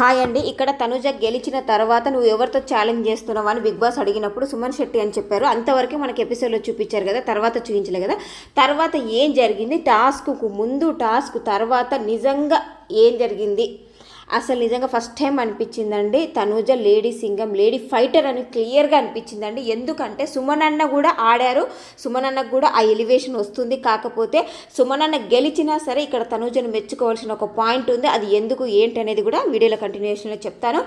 Hi అండి. ఇక్కడ తనుజ గెలిచిన తర్వాత నువ్వు ఎవరితో ఛాలెంజ్ చేస్తున్నావు అని బిగ్ బాస్ అడిగినప్పుడు సుమన్ శెట్టి అని చెప్పారు. అంతవరకే మనకి ఎపిసోడ్లో చూపించారు కదా తర్వాత చూపించలే కదా. తర్వాత ఏం జరిగింది? టాస్క్కు ముందు టాస్క్ తర్వాత నిజంగా ఏం జరిగింది? అసలు నిజంగా ఫస్ట్ టైం అనిపించిందండి. Tanuja lady Singam lady fighter అని క్లియర్గా అనిపించిందండి. ఎందుకంటే సుమనన్న కూడా ఆడారు. సుమనన్నకు కూడా ఆ ఎలివేషన్ వస్తుంది. కాకపోతే సుమనన్న గెలిచినా సరే ఇక్కడ తనూజను మెచ్చుకోవాల్సిన ఒక పాయింట్ ఉంది. అది ఎందుకు ఏంటి అనేది కూడా వీడియోలో కంటిన్యూషన్లో చెప్తాను.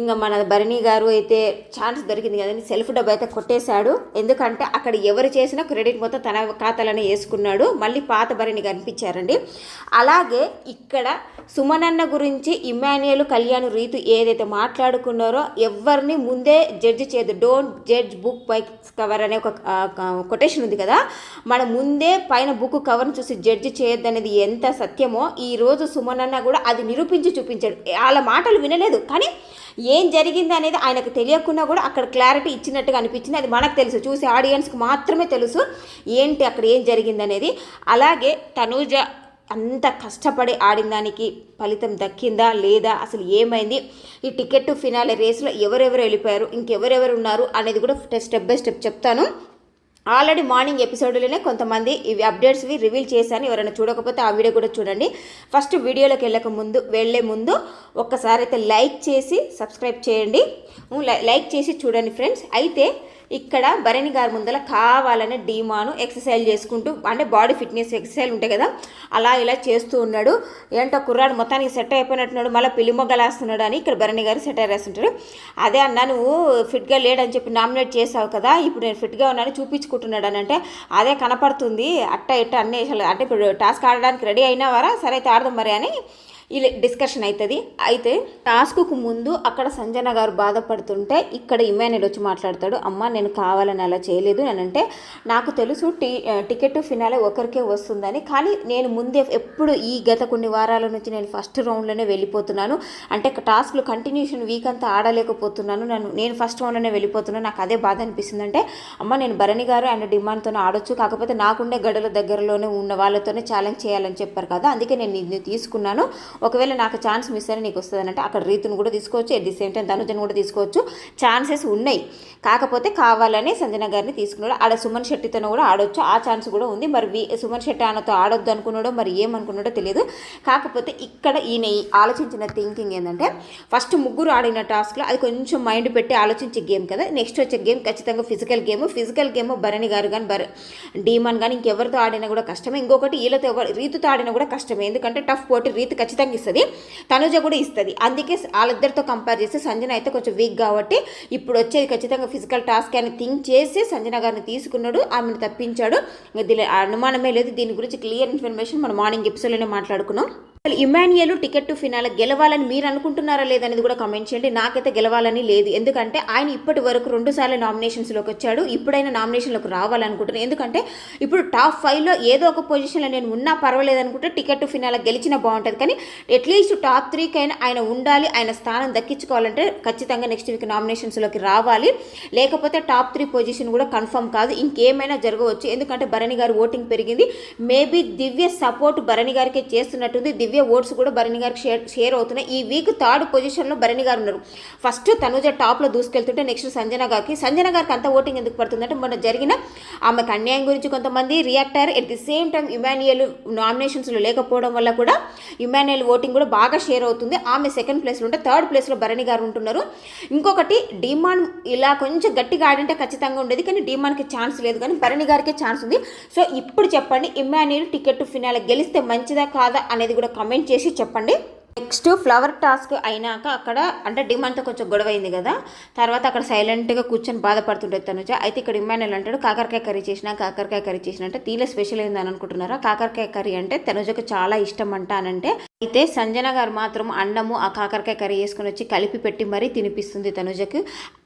ఇంకా మన భరణి గారు అయితే ఛాన్స్ దొరికింది కదండి. సెల్ఫ్ డబ్బు అయితే కొట్టేశాడు. ఎందుకంటే అక్కడ ఎవరు చేసినా క్రెడిట్ మొత్తం తన ఖాతాలోనే వేసుకున్నాడు. మళ్ళీ పాత భరణి కనిపించారండి అలాగే ఇక్కడ సుమనన్న గురించి ఇమాన్యుయల్ కళ్యాణ్ రీతు ఏదైతే మాట్లాడుకున్నారో ఎవరిని ముందే జడ్జి చేయదు don't judge book by cover అనే ఒక కొటేషన్ ఉంది కదా? మనం ముందే పైన బుక్ కవర్ని చూసి జడ్జి చేయొద్దు అనేది ఎంత సత్యమో ఈ రోజు అన్న కూడా అది నిరూపించి చూపించాడు. వాళ్ళ మాటలు వినలేదు. కానీ ఏం జరిగింది అనేది ఆయనకు తెలియకుండా కూడా అక్కడ క్లారిటీ ఇచ్చినట్టుగా అనిపించింది. అది మనకు తెలుసు. చూసి ఆడియన్స్కి మాత్రమే తెలుసు ఏంటి అక్కడ ఏం జరిగింది అనేది అలాగే తనూజ అంత కష్టపడి ఆడిన దానికి ఫలితం దక్కిందా లేదా? అసలు ఏమైంది? ఈ టికెట్ టు ఫినాలే రేస్లో ఎవరెవరు వెళ్ళిపోయారు? ఇంకెవరెవరు ఉన్నారు? అనేది కూడా స్టెప్ బై స్టెప్ చెప్తాను. ఆల్రెడీ మార్నింగ్ ఎపిసోడ్లోనే కొంతమంది ఇవి అప్డేట్స్వి రివీల్ చేశాను. ఎవరైనా చూడకపోతే ఆ వీడియో కూడా చూడండి. ఫస్ట్ వీడియోలోకి వెళ్ళక ముందు వెళ్ళే ముందు ఒక్కసారి అయితే లైక్ చేసి సబ్స్క్రైబ్ చేయండి. లై- లైక్ చేసి చూడండి ఫ్రెండ్స్. అయితే ఇక్కడ భరణి గారి ముందర కావాలనే డీమాను ఎక్సర్సైజ్ చేసుకుంటూ అంటే బాడీ ఫిట్నెస్ ఎక్సర్సైజ్ ఉంటాయి కదా అలా ఇలా చేస్తూ ఉన్నాడు. ఏంటో కుర్రాడు మొత్తానికి సెట్ అయిపోయినట్టున్నాడు మళ్ళీ పిలిమొగ్గలేస్తున్నాడు అని ఇక్కడ భరణి గారు సెట్ అయ్యేస్తుంటారు. అదే అన్నా నువ్వు ఫిట్గా లేడని చెప్పి నామినేట్ చేసావు కదా ఇప్పుడు నేను ఫిట్గా ఉన్నాను చూపించుకుంటున్నాడు అని అంటే అదే కనపడుతుంది అట్ట ఇట్ట అన్నీ అసలు అంటే ఇప్పుడు టాస్క్ ఆడడానికి రెడీ అయినా వారా సరే అయితే ఆడదాం మరి అని ఇలా డిస్కషన్ అవుతుంది అయితే టాస్క్కు ముందు అక్కడ సంజన గారు బాధపడుతుంటే ఇక్కడ ఇమాన్యుల్ వచ్చి మాట్లాడతాడు అమ్మ నేను కావాలని అలా చేయలేదు. అని అంటే నాకు తెలుసు టీ టికెట్ ఫినాలే ఒకరికే వస్తుందని కానీ నేను ముందే ఎప్పుడు ఈ గత కొన్ని వారాల నుంచి నేను ఫస్ట్ రౌండ్లోనే వెళ్ళిపోతున్నాను. అంటే టాస్క్లు కంటిన్యూషన్ వీక్ అంతా ఆడలేకపోతున్నాను. నన్ను నేను ఫస్ట్ రౌండ్లోనే వెళ్ళిపోతున్నాను. నాకు అదే బాధ అనిపిస్తుంది. అంటే అమ్మ నేను భరణి గారు అండ్ డిమాండ్తోనే ఆడొచ్చు. కాకపోతే నాకుండే గడుల దగ్గరలోనే ఉన్న వాళ్ళతోనే ఛాలెంజ్ చేయాలని చెప్పారు కదా అందుకే నేను ఇది తీసుకున్నాను. ఒకవేళ నాకు ఛాన్స్ మిస్ అయినా నీకు వస్తుంది అంటే అక్కడ రీతును కూడా తీసుకోవచ్చు. ఎట్ ది సేమ్ టైం ధనుజను కూడా తీసుకోవచ్చు. ఛాన్సెస్ ఉన్నాయి. కాకపోతే కావాలని సంజన గారిని తీసుకున్నాడు. ఆడ సుమన్ శెట్టితో కూడా ఆడొచ్చు. ఆ ఛాన్స్ కూడా ఉంది. మరి సుమన్ శెట్టి ఆయనతో ఆడొద్దు అనుకున్నాడో మరి ఏమనుకున్నాడో తెలియదు. కాకపోతే ఇక్కడ ఈయన ఈ ఆలోచించిన థింకింగ్ ఏంటంటే ఫస్ట్ ముగ్గురు ఆడిన టాస్క్లో అది కొంచెం మైండ్ పెట్టి ఆలోచించే గేమ్ కదా. నెక్స్ట్ వచ్చే గేమ్ ఖచ్చితంగా physical game physical game Bharani గారు కానీ బర డీమన్ కానీ ఇంకెవరితో ఆడినా కూడా కష్టమే. ఇంకొకటి వీళ్ళతో ఎవరు ఆడినా కూడా కష్టమే. ఎందుకంటే టఫ్ పోటీ రీతి ఖచ్చితంగా ఇస్తుంది. తనుజ కూడా ఇస్తుంది. అందుకే వాళ్ళిద్దరితో కంపేర్ చేస్తే సంజన అయితే కొంచెం వీక్ కాబట్టి ఇప్పుడు వచ్చేది ఖచ్చితంగా ఫిజికల్ టాస్క్ అని థింక్ చేసి సంజన గారిని తీసుకున్నాడు. ఆమెను తప్పించాడు. దీని అనుమానమే లేదు. దీని గురించి క్లియర్ ఇన్ఫర్మేషన్ మనం మార్నింగ్ ఎపిసోడ్లోనే మాట్లాడుకున్నాం. అసలు ఇమాన్యుయల్ టికెట్ టు ఫినాల గెలవాలని మీరు అనుకుంటున్నారా లేదనేది కూడా కామెంట్ చేయండి. నాకైతే గెలవాలని లేదు. ఎందుకంటే ఆయన ఇప్పటి వరకు రెండు సార్లు నామినేషన్స్లోకి వచ్చాడు. ఇప్పుడైనా నామినేషన్లోకి రావాలనుకుంటున్నాను. ఎందుకంటే ఇప్పుడు టాప్ ఫైవ్లో ఏదో ఒక పొజిషన్లో నేను ఉన్నా పర్వాలేదు అనుకుంటే టికెట్ టు ఫినాల గెలిచినా బాగుంటుంది. కానీ అట్లీస్ట్ టాప్ త్రీకైనా ఆయన ఉండాలి ఆయన స్థానం దక్కించుకోవాలంటే ఖచ్చితంగా నెక్స్ట్ వీక్ నామినేషన్స్లోకి రావాలి. లేకపోతే టాప్ త్రీ పొజిషన్ కూడా కన్ఫర్మ్ కాదు. ఇంకేమైనా జరగవచ్చు. ఎందుకంటే భరణి గారు ఓటింగ్ పెరిగింది. మేబీ దివ్య సపోర్ట్ భరణి గారికి చేస్తున్నట్టుంది. దివ్య ఓట్స్ కూడా భరణి గారికి షేర్ షేర్ అవుతున్నాయి. ఈ వీక్ థర్డ్ పొజిషన్లో భరణి గారు ఉన్నారు. ఫస్ట్ తనుజ టాప్లో దూసుకెళ్తుంటే నెక్స్ట్ సంజన గారికి సంజన గారికి అంత ఓటింగ్ ఎందుకు పడుతుందంటే మొన్న జరిగిన ఆమెకు అన్యాయం గురించి కొంతమంది రియాక్ట్ అయ్యారు at the same time Emmanuel నామినేషన్స్లో లేకపోవడం వల్ల కూడా ఇమాన్యుయల్ ఓటింగ్ కూడా బాగా షేర్ అవుతుంది. ఆమె సెకండ్ ప్లేస్లో ఉంటే థర్డ్ ప్లేస్లో భరణి గారు ఉంటున్నారు. ఇంకొకటి డిమాండ్ ఇలా కొంచెం గట్టిగా ఆడింటే ఖచ్చితంగా ఉండేది కానీ డిమాండ్కి ఛాన్స్ లేదు. కానీ భరణి గారికి ఛాన్స్ ఉంది. సో ఇప్పుడు చెప్పండి ఇమాన్యుయల్ టికెట్ ఫినాల గెలిస్తే మంచిదా కాదా అనేది కూడా కమెంట్ చేసి చెప్పండి. నెక్స్ట్ ఫ్లవర్ టాస్క్ అయినాక అక్కడ అంటే డిమాండ్తో కొంచెం గొడవ అయింది కదా. తర్వాత అక్కడ సైలెంట్గా కూర్చొని బాధపడుతుండే తనుజ. అయితే ఇక్కడ ఇమ్మానుయల్ అంటాడు కాకరకాయ కర్రీ చేసిన కాకరకాయ కర్రీ చేసిన అంటే తీల స్పెషల్ ఏందని అనుకుంటున్నారా? కాకరకాయ కర్రీ అంటే తనుజకు చాలా ఇష్టం అంట అనంటే అయితే సంజన గారు మాత్రం అన్నము ఆ కాకరకాయ కర్రీ వేసుకొని వచ్చి కలిపి పెట్టి మరీ తినిపిస్తుంది తనుజకు.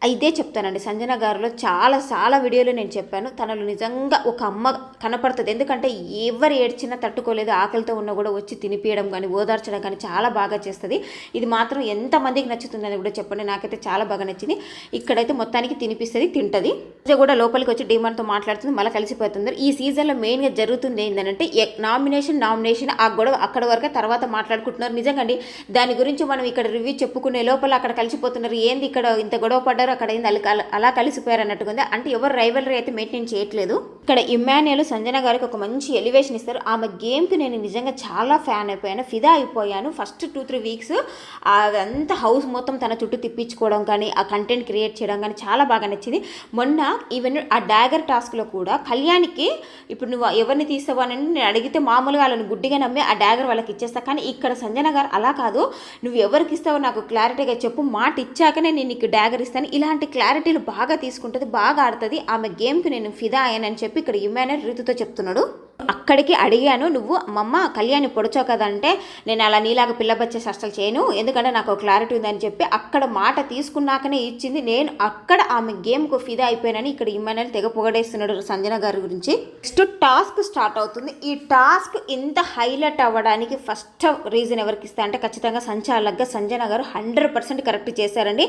ఇదే చెప్తానండి సంజన గారిలో చాలా చాలా వీడియోలో నేను చెప్పాను. తనలో నిజంగా ఒక అమ్మ కనపడుతుంది. ఎందుకంటే ఎవరు ఏడ్చినా తట్టుకోలేదు ఆకలితో ఉన్నా కూడా వచ్చి తినిపించడం కానీ ఓదార్చడం కానీ చాలా బాగా చేస్తుంది. ఇది మాత్రం ఎంతమందికి నచ్చుతుందని కూడా చెప్పండి. నాకైతే చాలా బాగా నచ్చింది. ఇక్కడైతే మొత్తానికి తినిపిస్తుంది తింటుంది. పూజ కూడా లోపలికి వచ్చి డిమాండ్తో మాట్లాడుతుంది మళ్ళీ కలిసిపోతుంది. ఈ సీజన్లో మెయిన్గా జరుగుతుంది ఏంటంటే నామినేషన్ నామినేషన్ ఆ గొడవ అక్కడ వరకే తర్వాత మాట్లాడుకుంటున్నారు. నిజంగా అండి దాని గురించి మనం ఇక్కడ రివ్యూ చెప్పుకునే లోపల అక్కడ కలిసిపోతున్నారు. ఏంది ఇక్కడ ఇంత గొడవ పడ్డారు అక్కడ ఏంది అలా- అలా- కలిసిపోయారు అన్నట్టుగా ఉంది అంటే ఎవరు రైవలరీ అయితే మెయింటైన్ చేయట్లేదు. ఇక్కడ ఇమ్మాన్యుయల్ సంజన గారికి ఒక మంచి ఎలివేషన్ ఇస్తారు. ఆమె గేమ్కి నేను నిజంగా చాలా ఫ్యాన్ అయిపోయాను ఫిదా అయిపోయాను. ఫస్ట్ టూ త్రీ వీక్స్ అదంతా హౌస్ మొత్తం తన చుట్టూ తిప్పించుకోవడం కానీ ఆ కంటెంట్ క్రియేట్ చేయడం కానీ చాలా బాగా నచ్చింది. మొన్న ఈవెన్ ఆ డాగర్ టాస్క్లో కూడా కళ్యాణ్కి ఇప్పుడు నువ్వు ఎవరిని తీస్తావు? నేను అడిగితే మామూలుగా వాళ్ళని గుడ్డిగా నమ్మి ఆ డాగర్ వాళ్ళకి ఇచ్చేస్తా. కానీ ఇక్కడ సంజన గారు అలా కాదు. నువ్వు ఎవరికి ఇస్తావో నాకు క్లారిటీగా చెప్పు. మాట ఇచ్చాకనే నేను నీకు డాగర్ ఇస్తాను. ఇలాంటి క్లారిటీలు బాగా తీసుకుంటుంది బాగా ఆడుతుంది. ఆమె గేమ్కి నేను ఫిదా అయ్యానని చెప్పి ఇక్కడ ఇమ్మానుయల్ రీతితో చెప్తున్నాడు. అక్కడికి అడిగాను నువ్వు మమ్మ కళ్యాణి పొడిచావు కదంటే నేను అలా నీలాగా పిల్లబచ్చే అసలు చేయను. ఎందుకంటే నాకు క్లారిటీ ఉందని చెప్పి అక్కడ మాట తీసుకున్నాకనే ఇచ్చింది. నేను అక్కడ ఆమె గేమ్కు ఫిదా అయిపోయానని ఇక్కడ ఇమ్మానుయల్ తెగ పొగడేస్తున్నాడు సంజన గారి గురించి. నెక్స్ట్ టాస్క్ స్టార్ట్ అవుతుంది. ఈ టాస్క్ ఇంత హైలైట్ అవ్వడానికి ఫస్ట్ రీజన్ ఎవరికి ఇస్తా అంటే ఖచ్చితంగా సంచాలకగా సంజన గారు హండ్రెడ్ పర్సెంట్ కరెక్ట్ చేశారండి.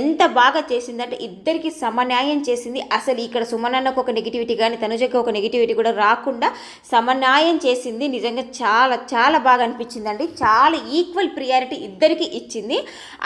ఎంత బాగా చేసిందంటే ఇద్దరికి సమన్యాయం చేసింది. అసలు ఇక్కడ సుమనన్నకు ఒక నెగిటివిటీ కానీ తనుజకి ఒక నెగిటివిటీ కూడా రాకుండా సమన్యాయం చేసింది. నిజంగా చాలా చాలా బాగా అనిపించిందండి. చాలా ఈక్వల్ ప్రియారిటీ ఇద్దరికి ఇచ్చింది.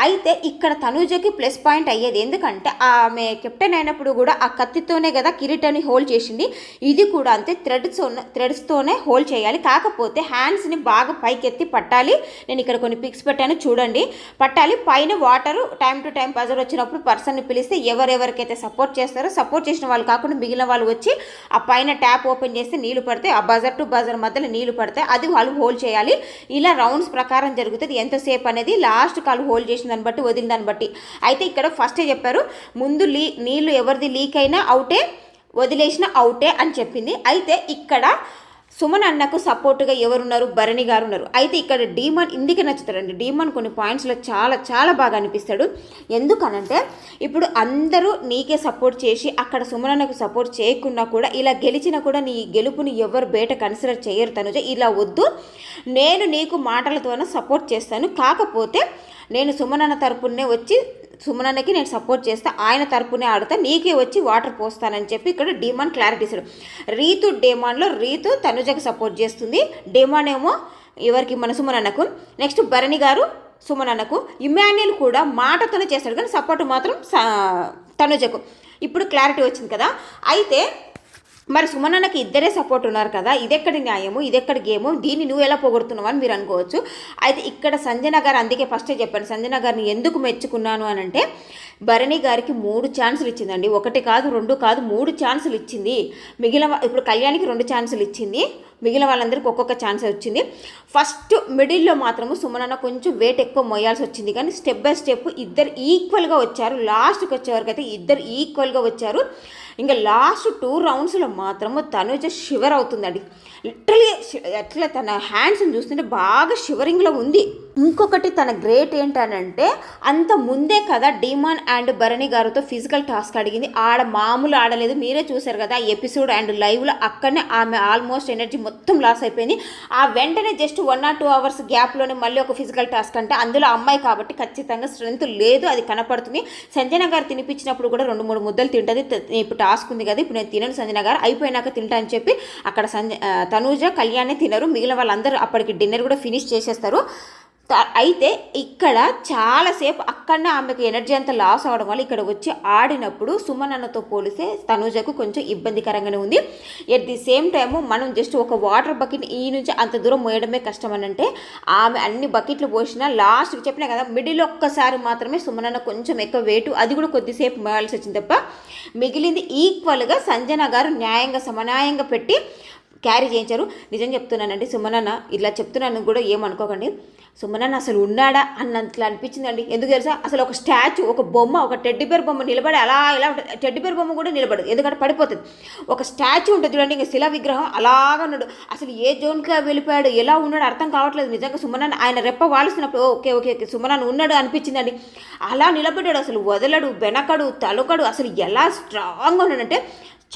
అయితే ఇక్కడ తనుజకి ప్లస్ పాయింట్ అయ్యేది ఎందుకంటే ఆమె కెప్టెన్ అయినప్పుడు కూడా ఆ కత్తితోనే కదా కిరీటాన్ని హోల్డ్ చేసింది. ఇది కూడా అంతే. థ్రెడ్స్ థ్రెడ్స్తోనే హోల్డ్ చేయాలి. కాకపోతే హ్యాండ్స్ని బాగా పైకెత్తి పట్టాలి. నేను ఇక్కడ కొన్ని పిక్స్ పెట్టాను చూడండి. పట్టాలి. పైన water time to time buzzer వచ్చినప్పుడు పర్సన్ని పిలిస్తే ఎవరెవరికైతే సపోర్ట్ చేస్తారో సపోర్ట్ చేసిన వాళ్ళు కాకుండా మిగిలిన వాళ్ళు వచ్చి ఆ పైన ట్యాప్ ఓపెన్ చేస్తే నీళ్ళు పడితే ఆ బజర్ టు బజర్ మధ్యలో నీళ్ళు పడితే అది వాళ్ళు హోల్డ్ చేయాలి. ఇలా రౌండ్స్ ప్రకారం జరుగుతుంది. ఎంతసేపు అనేది లాస్ట్ కాలు హోల్డ్ చేసిన దాన్ని బట్టి వదిలిన దాన్ని బట్టి. అయితే ఇక్కడ ఫస్టే చెప్పారు ముందు లీ నీళ్ళు ఎవరిది లీక్ అయినా అవుటే వదిలేసిన అవుటే అని చెప్పింది. అయితే ఇక్కడ సుమన్ అన్నకు సపోర్టుగా ఎవరున్నారు? భరణి గారు ఉన్నారు అయితే ఇక్కడ డీమన్ ఇందుకే నచ్చుతారండి డీమన్ కొన్ని పాయింట్స్లో చాలా చాలా బాగా అనిపిస్తాడు. ఎందుకనంటే ఇప్పుడు అందరూ నీకే సపోర్ట్ చేసి అక్కడ సుమన్ అన్నకు సపోర్ట్ చేయకున్నా కూడా ఇలా గెలిచినా కూడా నీ గెలుపుని ఎవరు బయట కన్సిడర్ చేయరు తనుజ. ఇలా వద్దు. నేను నీకు మాటలతోనే సపోర్ట్ చేస్తాను. కాకపోతే నేను సుమనన్న తరపునే వచ్చి సుమనన్నకి నేను సపోర్ట్ చేస్తా ఆయన తరపునే ఆడతా నీకే వచ్చి వాటర్ పోస్తానని చెప్పి ఇక్కడ డిమాండ్ క్లారిటీ ఇస్తాడు. రీతు డేమాన్లో రీతు తనుజకి సపోర్ట్ చేస్తుంది. డేమాన్ ఏమో ఎవరికి? మన సుమనన్నకు. నెక్స్ట్ భరణి గారు సుమనన్నకు. ఇమాన్యుల్ కూడా మాటతోనే చేస్తాడు కానీ సపోర్ట్ మాత్రం తనుజకు. ఇప్పుడు క్లారిటీ వచ్చింది కదా. అయితే మరి సుమనన్నకి ఇద్దరే సపోర్ట్ ఉన్నారు కదా ఇదెక్కడ న్యాయము ఇదెక్కడ గేము దీన్ని నువ్వు ఎలా పొగుడుతున్నావు అని మీరు అనుకోవచ్చు. అయితే ఇక్కడ సంజన గారు అందుకే ఫస్టే చెప్పాను సంజన గారిని ఎందుకు మెచ్చుకున్నాను అని అంటే భరణి గారికి మూడు ఛాన్సులు ఇచ్చిందండి. ఒకటి కాదు రెండు కాదు మూడు ఛాన్సులు ఇచ్చింది. మిగిలిన ఇప్పుడు కళ్యాణికి రెండు ఛాన్సులు ఇచ్చింది. మిగిలిన వాళ్ళందరికీ ఒక్కొక్క ఛాన్స్ వచ్చింది. ఫస్ట్ మిడిల్లో మాత్రము సుమనన్న కొంచెం వెయిట్ ఎక్కువ మోయాల్సి వచ్చింది. కానీ స్టెప్ బై స్టెప్ ఇద్దరు ఈక్వల్గా వచ్చారు. లాస్ట్కి వచ్చేవరకు అయితే ఇద్దరు ఈక్వల్గా వచ్చారు. ఇంకా లాస్ట్ టూ రౌండ్స్లో మాత్రము తనుజ షివర్ అవుతుందండి. లిటరలీ ఎట్లా తన హ్యాండ్స్ని చూస్తుంటే బాగా షివరింగ్లో ఉంది. ఇంకొకటి తన గ్రేట్ ఏంటనంటే అంత ముందే కదా డిమాన్ అండ్ భరణి గారితో ఫిజికల్ టాస్క్ అడిగింది. ఆడ మామూలు ఆడలేదు. మీరే చూశారు కదా ఎపిసోడ్ అండ్ లైవ్లో అక్కడనే ఆమె ఆల్మోస్ట్ ఎనర్జీ మొత్తం లాస్ అయిపోయింది. ఆ వెంటనే just one or two hours గ్యాప్లోనే మళ్ళీ ఒక ఫిజికల్ టాస్క్ అంటే అందులో అమ్మాయి కాబట్టి ఖచ్చితంగా స్ట్రెంత్ లేదు అది కనపడుతుంది. సంజన గారు తినిపించినప్పుడు కూడా రెండు మూడు ముద్దలు తింటుంది. ఇప్పుడు టాస్క్ ఉంది కదా ఇప్పుడు నేను తినను సంజన గారు అయిపోయినాక తింటా అని చెప్పి అక్కడ సంజ తనూజ కళ్యాణే తినరు. మిగిలిన వాళ్ళందరూ అప్పటికి డిన్నర్ కూడా ఫినిష్ చేసేస్తారు. అయితే ఇక్కడ చాలాసేపు అక్కడనే ఆమెకు ఎనర్జీ అంతా లాస్ అవడం వల్ల ఇక్కడ వచ్చి ఆడినప్పుడు సుమనన్నతో పోలిస్తే తనుజకు కొంచెం ఇబ్బందికరంగానే ఉంది. ఎట్ ది సేమ్ టైము మనం జస్ట్ ఒక వాటర్ బకెట్ ఈ నుంచి అంత దూరం మోయడమే కష్టం అని అంటే ఆమె అన్ని బకెట్లు పోసినా లాస్ట్ చెప్పినా కదా మిడిల్ ఒక్కసారి మాత్రమే సుమనన్న కొంచెం ఎక్కువ వెయిట్ అది కూడా కొద్దిసేపు మోయాల్సి వచ్చింది తప్ప మిగిలింది ఈక్వల్గా సంజన గారు న్యాయంగా సమన్యాయంగా పెట్టి క్యారీ చేయించారు. నిజం చెప్తున్నానండి సుమనన్న ఇలా చెప్తున్నాను కూడా ఏమనుకోకండి సుమనన్న అసలు ఉన్నాడా అన్నట్లా అనిపించిందండి. ఎందుకు తెలుసా? అసలు ఒక స్టాచ్యూ ఒక బొమ్మ ఒక టెడ్డి బేర్ బొమ్మ నిలబడి అలా ఇలా ఉంటుంది. టెడ్డి బేర్ బొమ్మ కూడా నిలబడదు. ఎందుకంటే పడిపోతుంది. ఒక స్టాచ్యూ ఉంటుంది చూడండి ఇంకా శిలా విగ్రహం అలాగా ఉన్నాడు. అసలు ఏ జోన్గా వెళ్ళిపోయాడు? ఎలా ఉన్నాడు అర్థం కావట్లేదు. నిజంగా సుమనన్న ఆయన రెప్ప వాలుస్తున్నప్పుడు ఓకే ఓకే ఓకే సుమనన్న ఉన్నాడు అనిపించిందండి. అలా నిలబడ్డాడు. అసలు వదలడు వెనకడు తలుకడు అసలు ఎలా స్ట్రాంగ్గా ఉన్నాడంటే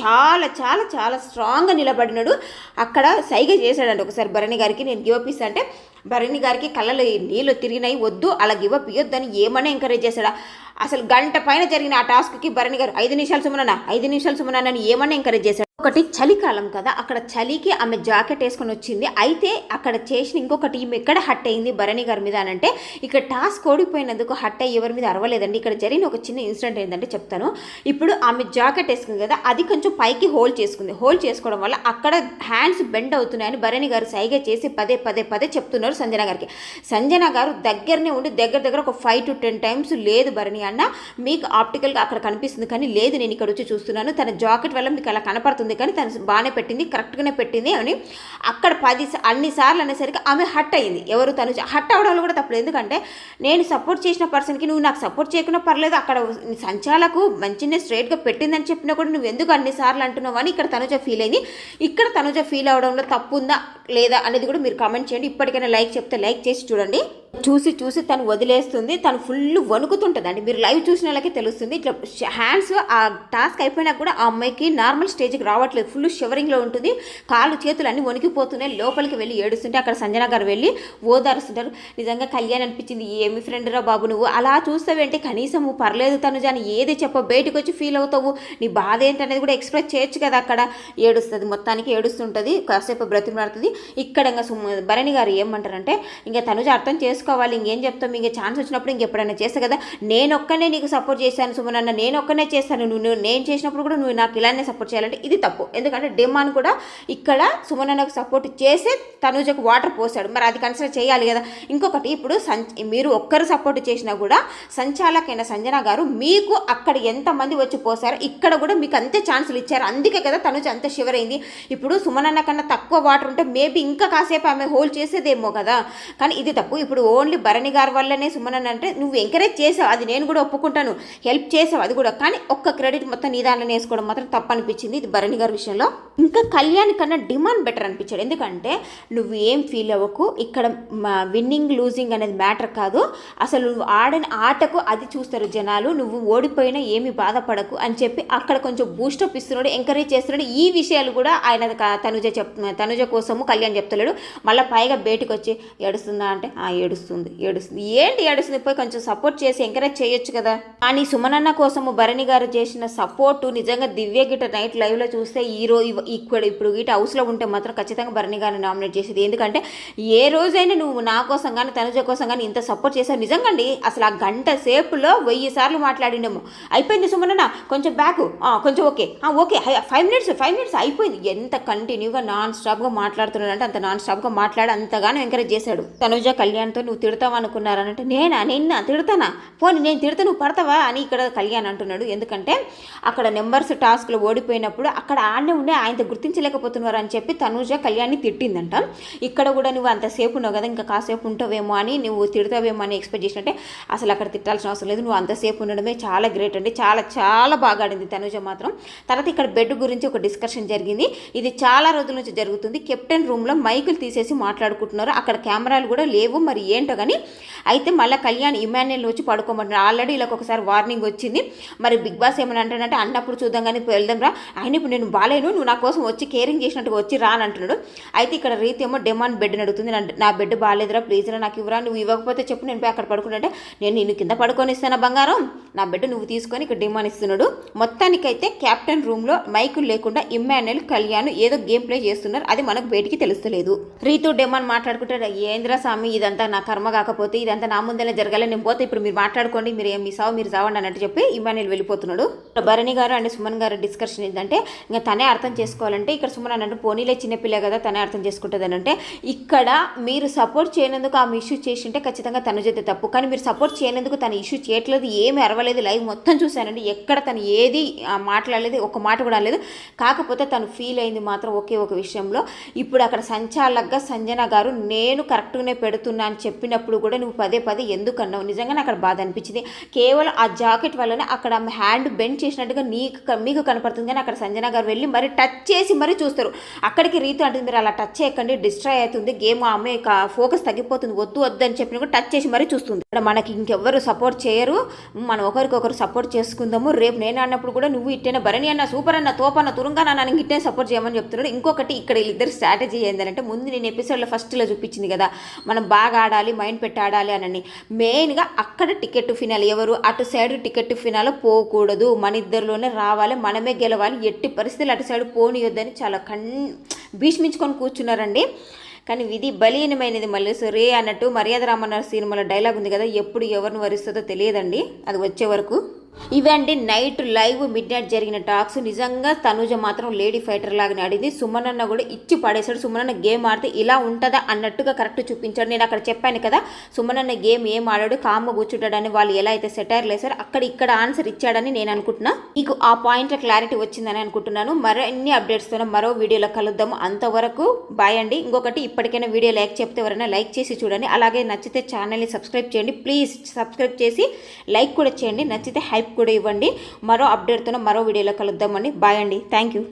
చాలా చాలా చాలా స్ట్రాంగ్గా నిలబడినాడు. అక్కడ సైగ చేశాడండి. ఒకసారి భరణి గారికి నేను గివప్ ఇస్తా అంటే భరణి గారికి కళ్ళలో నీళ్ళు తిరిగినాయి. వద్దు అలా గివప్ ఇవ్వద్దని ఏమని ఎంకరేజ్ చేశాడా? అసలు గంట పైన జరిగిన ఆ టాస్క్కి భరణి గారు ఐదు నిమిషాలు సుమనన్నా ఐదు నిమిషాలు సుమనన్నా అని ఏమని ఎంకరేజ్ చేశాడు? ఒకటి చలికాలం కదా అక్కడ చలికి ఆమె జాకెట్ వేసుకొని వచ్చింది. అయితే అక్కడ చేసిన ఇంకొకటి ఈమె ఎక్కడ హట్ అయింది భరణి గారి మీద అని అంటే ఇక్కడ టాస్క్ ఓడిపోయినందుకు హట్ అయ్యి ఎవరి మీద అరవలేదండి. ఇక్కడ జరిగిన ఒక చిన్న ఇన్సిడెంట్ ఏంటంటే చెప్తాను. ఇప్పుడు ఆమె జాకెట్ వేసుకుంది కదా అది కొంచెం పైకి హోల్డ్ చేసుకుంది. హోల్డ్ చేసుకోవడం వల్ల అక్కడ హ్యాండ్స్ బెండ్ అవుతున్నాయని భరణి గారు సైగా చేసి పదే పదే పదే చెప్తున్నారు సంజన గారికి. సంజన గారు దగ్గరనే ఉండి దగ్గర దగ్గర ఒక ఫైవ్ టు టెన్ టైమ్స్ లేదు భరణి అన్న మీకు ఆప్టికల్గా అక్కడ కనిపిస్తుంది కానీ లేదు నేను ఇక్కడ వచ్చి చూస్తున్నాను. తన జాకెట్ వల్ల మీకు అలా కనపడుతుంది కానీ తను బాగానే పెట్టింది కరెక్ట్గానే పెట్టింది అని అక్కడ పది స- అన్ని సార్లు అనేసరికి ఆమె హట్ అయింది ఎవరు తను హట్ అవడంలో కూడా తప్పలేదు. ఎందుకంటే నేను సపోర్ట్ చేసిన పర్సన్కి నువ్వు నాకు సపోర్ట్ చేయకుండా పర్లేదు. అక్కడ సంచాలకు మంచిగా స్ట్రైట్గా పెట్టిందని చెప్పినా కూడా నువ్వు ఎందుకు అన్నిసార్లు అంటున్నావు అని ఇక్కడ తనుజ ఫీల్ అయింది. ఇక్కడ తనుజ ఫీల్ అవడంలో తప్పు ఉందా లేదా అనేది కూడా మీరు కామెంట్ చేయండి. ఇప్పటికైనా లైక్ చెప్తే లైక్ చేసి చూడండి. చూసి చూసి తను వదిలేస్తుంది. తను ఫుల్ వణుకుతుంటుందండి. మీరు లైవ్ చూసిన వాళ్ళకి తెలుస్తుంది. ఇట్లా హ్యాండ్స్ ఆ టాస్క్ అయిపోయినా కూడా ఆ అమ్మాయికి నార్మల్ స్టేజ్కి రావట్లేదు. ఫుల్ షివరింగ్లో ఉంటుంది. కాళ్ళు చేతులు అన్నీ వణికిపోతున్నాయి. లోపలికి వెళ్ళి ఏడుస్తుంటే అక్కడ సంజన గారు వెళ్ళి ఓదారుస్తుంటారు నిజంగా కళ్యాణ్ అనిపించింది. ఏమి ఫ్రెండ్ రా బాబు నువ్వు? అలా చూస్తావేంటి? కనీసం పర్లేదు తను జాని ఏది చెప్ప బయటకు వచ్చి ఫీల్ అవుతావు. నీ బాధ ఏంటనేది కూడా ఎక్స్ప్రెస్ చేయొచ్చు కదా అక్కడ. ఏడుస్తుంది. మొత్తానికి ఏడుస్తుంటుంది. కాసేపు బ్రతిమలాడుతుంది. ఇక్కడ ఇంకా భరణి గారు ఏమంటారంటే ఇంకా తనుజ అర్థం చేసుకోవాలి. ఇంకేం చెప్తాం? ఇంకా ఛాన్స్ వచ్చినప్పుడు ఇంకెప్పుడైనా చేస్తా కదా. నేను ఒక్కనే నీకు సపోర్ట్ చేశాను సుమనన్న. నేను ఒక్కనే చేస్తాను. నువ్వు- నేను చేసినప్పుడు కూడా నువ్వు నాకు ఇలానే సపోర్ట్ చేయాలంటే ఇది తప్పు. ఎందుకంటే డిమాన్ కూడా ఇక్కడ సుమనన్నకు సపోర్ట్ చేసి తనుజకు వాటర్ పోసాడు. మరి అది కన్సిడర్ చేయాలి కదా. ఇంకొకటి ఇప్పుడు మీరు ఒక్కరు సపోర్ట్ చేసినా కూడా సంచాలకైన సంజన గారు మీకు అక్కడ ఎంతమంది వచ్చి పోసారో ఇక్కడ కూడా మీకు అంతే ఛాన్సులు ఇచ్చారు. అందుకే కదా తనుజ అంత షివరైంది అయింది ఇప్పుడు సుమనన్న కన్నా తక్కువ వాటర్ ఉంటే మేబీ ఇంకా కాసేపు ఆమె హోల్డ్ చేసేదేమో కదా. కానీ ఇది తప్పు. ఇప్పుడు ఓన్లీ భరణి గారి వల్లనే సుమనన్న అంటే నువ్వు ఎంకరేజ్ చేసావు. అది నేను కూడా ఒప్పుకుంటాను. హెల్ప్ చేసావు. అది కూడా. కానీ ఒక్క క్రెడిట్ మొత్తం నీ వేసుకోవడం మాత్రం తప్పు అనిపించింది ఇది భరణి గారి విషయంలో ఇంకా కళ్యాణ్ కన్నా డిమాండ్ బెటర్ అనిపించాడు. ఎందుకంటే నువ్వు ఏం ఫీల్ అవ్వకు ఇక్కడ విన్నింగ్ లూజింగ్ అనేది మ్యాటర్ కాదు. అసలు నువ్వు ఆడిన ఆటకు అది చూస్తారు జనాలు నువ్వు ఓడిపోయినా ఏమి బాధపడకు అని చెప్పి అక్కడ కొంచెం బూస్టప్ ఇస్తున్నాడు ఎంకరేజ్ చేస్తున్నాడు. ఈ విషయాలు కూడా ఆయన తనుజ చెప్ తనుజ కోసము కళ్యాణ్ చెప్తలేడు. మళ్ళీ పైగా బయటకు వచ్చి ఏడుస్తుందా అంటే ఆ ఏడుస్తుంది ఏడుస్తుంది. ఏంటి ఏడుస్తుంది? పోయి కొంచెం సపోర్ట్ చేసి ఎంకరేజ్ చేయొచ్చు కదా. కానీ సుమనన్న కోసము భరణి గారు చేసిన సపోర్టు నిజంగా దివ్య గిట నైట్ లైవ్లో చూస్తే ఈ రోజు ఇక్కడ ఇప్పుడు ఇటు హౌస్లో ఉంటే మాత్రం ఖచ్చితంగా భరణి గారిని నామినేట్ చేసేది. ఎందుకంటే ఏ రోజైనా నువ్వు నా కోసం కానీ తనుజ కోసం కానీ ఇంత సపోర్ట్ చేశావు నిజంగా అండి అసలు ఆ గంట సేపులో వెయ్యి సార్లు మాట్లాడినాము అయిపోయింది సుమనన్న కొంచెం బ్యాక్. కొంచెం okay. Okay. Five minutes five minutes అయిపోయింది. ఎంత కంటిన్యూగా నాన్ స్టాప్గా మాట్లాడుతున్నాడు అంటే అంత నాన్ స్టాప్గా మాట్లాడి అంతగానో ఎంకరేజ్ చేశాడు. తనుజ కళ్యాణ్తో నువ్వు తిడతావు అనుకున్నారనంటే నేనా? నిన్న తిడతానా? పోనీ నేను తిడతా నువ్వు పడతావా అని ఇక్కడ కళ్యాణ్ అంటున్నాడు. ఎందుకంటే అక్కడ నెంబర్స్ టాస్క్లో ఓడిపోయినప్పుడు అక్కడ ఆడనే ఉండే ఆయనతో గుర్తించలేకపోతున్నారు అని చెప్పి తనూజ కళ్యాణ్ని తిట్టిందంట. ఇక్కడ కూడా నువ్వు అంతసేపు ఉన్నావు కదా ఇంకా కాసేపు ఉంటావేమో అని నువ్వు తిడతావేమో అని ఎక్స్పెక్ట్ చేసినట్టే అసలు అక్కడ తిట్టాల్సిన అవసరం లేదు. నువ్వు అంతసేపు ఉండడమే చాలా గ్రేట్ అండి. చాలా చాలా బాగా ఆడింది తనూజ మాత్రం. తర్వాత ఇక్కడ బెడ్ గురించి ఒక డిస్కషన్ జరిగింది. ఇది చాలా రోజుల నుంచి జరుగుతుంది. కెప్టెన్ రూమ్లో మైకులు తీసేసి మాట్లాడుకుంటున్నారు. అక్కడ కెమెరాలు కూడా లేవు. మరి ఏంటో కానీ అయితే మళ్ళీ కళ్యాణ్ ఇమాన్యుల్ వచ్చి పడుకోమంటున్నారు ఆల్రెడీ ఇలా ఒకసారి వార్నింగ్ వచ్చింది. మరి బిగ్ బాస్ ఏమని అంటాడంటే అన్నప్పుడు చూద్దాం కానీ వెళ్దాం రా. ఆయన ఇప్పుడు నేను బాలేను నువ్వు నా కోసం వచ్చి కేరింగ్ చేసినట్టుగా వచ్చి రానంటున్నాడు అయితే ఇక్కడ రీతి ఏమో డిమాండ్ బెడ్ అడుగుతుంది. నా- బెడ్ బాగాలేదురా ప్లీజ్ రా నాకు ఇవ్వరా నువ్వు ఇవ్వకపోతే చెప్పు నేను పోయి అక్కడ పడుకుంటే నేను నిన్ను కింద పడుకొని ఇస్తాను బంగారం? నా బెడ్ నువ్వు తీసుకొని ఇక్కడ డిమాండ్ ఇస్తున్నాడు. మొత్తానికైతే క్యాప్టెన్ రూమ్లో మైకులు లేకుండా ఇమ్మాన్యుల్ కళ్యాణ్ ఏదో గేమ్ ప్లే చేస్తున్నారు. అది మనకు బయటికి తెలుస్తలేదు. రీతు డెమాన్ మాట్లాడుకుంటే ఏంద్రా స్వామి ఇదంతా నా కర్మ కాకపోతే ఇదంతా నా ముందే జరగాలి. నేను పోతే ఇప్పుడు మీరు మాట్లాడుకోండి మీరు ఏం మీ సావు మీరు సావండి అన్నట్టు చెప్పి ఇమాన్యుల్ వెళ్ళిపోతున్నాడు. భరణి గారు అండ్ సుమన్ గారు డిస్కషన్ ఏంటంటే ఇంకా తనే అర్థం చేసుకోవాలంటే ఇక్కడ సుమన్ అన్నట్టు పోనీలే చిన్నపిల్ల కదా తనే అర్థం చేసుకుంటుంది అని అంటే ఇక్కడ మీరు సపోర్ట్ చేయనందుకు ఆమె ఇష్యూ చేసింటే ఖచ్చితంగా తను చేతే తప్పు. కానీ మీరు సపోర్ట్ చేయనందుకు తను ఇష్యూ చేయట్లేదు ఏమీ అరవలేదు లైవ్ మొత్తం చూశానండి. ఎక్కడ తను ఏది మాట్లాడలేదు ఒక మాట కూడా లేదు కాకపోతే తను ఫీల్ అయింది మాత్రం ఒకే ఒక విషయంలో. ఇప్పుడు అక్కడ సంచాలకగా సంజన గారు నేను కరెక్ట్గానే పెడుతున్నా అని చెప్పినప్పుడు కూడా నువ్వు పదే పదే ఎందుకు అన్నావు నిజంగానే అక్కడ బాధ అనిపించింది. కేవలం ఆ జాకెట్ వల్లనే అక్కడ ఆమె హ్యాండ్ బెండ్ చేసినట్టుగా నీకు మీకు కనపడుతుంది. కానీ అక్కడ సంజన గారు వెళ్ళి మరి టచ్ చేసి మరీ చూస్తారు. అక్కడికి రీతు అంటుంది మీరు అలా టచ్ చేయకండి డిస్ట్రాయ్ అవుతుంది గేమ్ ఆమె ఫోకస్ తగ్గిపోతుంది వద్దు వద్దు అని చెప్పిన కూడా టచ్ చేసి మరీ చూస్తుంది. ఇక్కడ మనకి ఇంకెవ్వరు సపోర్ట్ చేయరు. మనం ఒకరికొకరు సపోర్ట్ చేసుకుందాము. రేపు నేను అన్నప్పుడు కూడా నువ్వు ఇట్టేనా భరణి అన్న సూపర్ అన్న తోపన్న తురుంగా నన్ను ఇట్టే సపోర్ట్ చేయమని చెప్తున్నాడు. ఇంకొకటి ఇక్కడ వీళ్ళిద్దరు స్ట్రాటజీ ఏంటంటే ముందు నేను ఎపిసోడ్లో ఫస్ట్లో చూపించింది కదా మనం బాగా ఆడాలి మైండ్ పెట్టి ఆడాలి అని మెయిన్గా అక్కడ టికెట్ ఫినాల్ ఎవరు? అటు సైడ్ టికెట్ ఫినాల్ పోకూడదు. మన ఇద్దరిలోనే రావాలి మనమే గెలవాలి ఎట్టి పరిస్థితులు అటు సైడ్ పోనీయొద్దని చాలా కన్ భీష్మించుకొని కూర్చున్నారండి. కానీ విధి బలీనమైనది సరే అన్నట్టు మర్యాద రామన్న సినిమాలో డైలాగ్ ఉంది కదా ఎప్పుడు ఎవరిని వరిస్తుందో తెలియదండి. అది వచ్చే వరకు. ఇవండి నైట్ లైవ్ మిడ్ నైట్ జరిగిన టాక్స్. నిజంగా తనుజ మాత్రం లేడీ ఫైటర్ లాగానే ఆడింది. సుమనన్న కూడా ఇచ్చి పడేశాడు. సుమనన్న గేమ్ ఆడితే ఇలా ఉంటుందా అన్నట్టుగా కరెక్ట్ చూపించాడు. నేను అక్కడ చెప్పాను కదా సుమనన్న గేమ్ ఏం ఆడాడు కామ్మ కూర్చుంటాడని వాళ్ళు ఎలా అయితే సెటైర్లు వేశారు అక్కడ ఇక్కడ ఆన్సర్ ఇచ్చాడని నేను అనుకుంటున్నా. మీకు ఆ పాయింట్ క్లారిటీ వచ్చిందని అనుకుంటున్నాను. మరిన్ని అప్డేట్స్తో మరో వీడియోలో కలుద్దాము. అంతవరకు బాయ్ అండి. ఇంకొకటి ఇప్పటికైనా వీడియో లైక్ చెప్తే ఎవరైనా లైక్ చేసి చూడండి. అలాగే నచ్చితే ఛానల్ని సబ్స్క్రైబ్ చేయండి. ప్లీజ్ సబ్స్క్రైబ్ చేసి లైక్ కూడా చేయండి. నచ్చితే హైప్ కూడా ఇవ్వండి. మరో అప్డేట్తో మరో వీడియోలో కలుద్దామండి బాయ్ అండి. Thank you